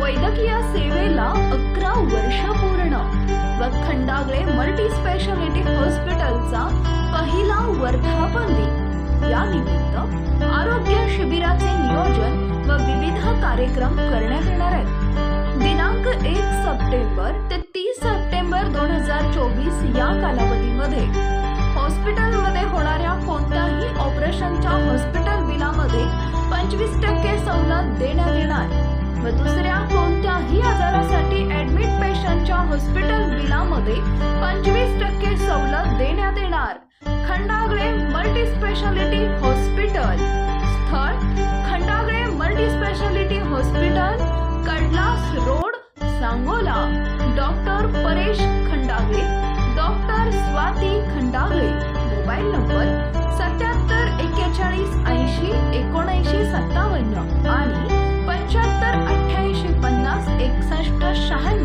वैद्यकीय सेवेला अकरा वर्ष पूर्ण. व खंडागळे मल्टी स्पेशालिटी हॉस्पिटलचा पहिला वर्धापन दिन यानिमित्त आरोग्य शिबिराचे नियोजन व विविध कार्यक्रम करण्यात येणार आहेत. दिनांक एक सप्टेंबर ते तीस सप्टेंबर दोन हजार चोवीस या कालावधीमध्ये पंचवीस टक्के सवलत देण्यात येणार. व दुसऱ्या कोणत्याही आजारासाठी ऍडमिट पेशंटच्या हॉस्पिटल बिलामध्ये पंचवीस टक्के सवलत देण्यात येणार. खंडागळे मल्टी स्पेशालिटी हॉस्पिटल स्थळ Khandagale multi speciality hospital Kadlas road Sangola. Doctor Paresh Khandagale. Doctor Swati Khandagale. Mobile number चोपन्न आणि पंच्याहत्तर अठ्ठ्याऐंशी पन्नास एकसष्ट शहाण्णव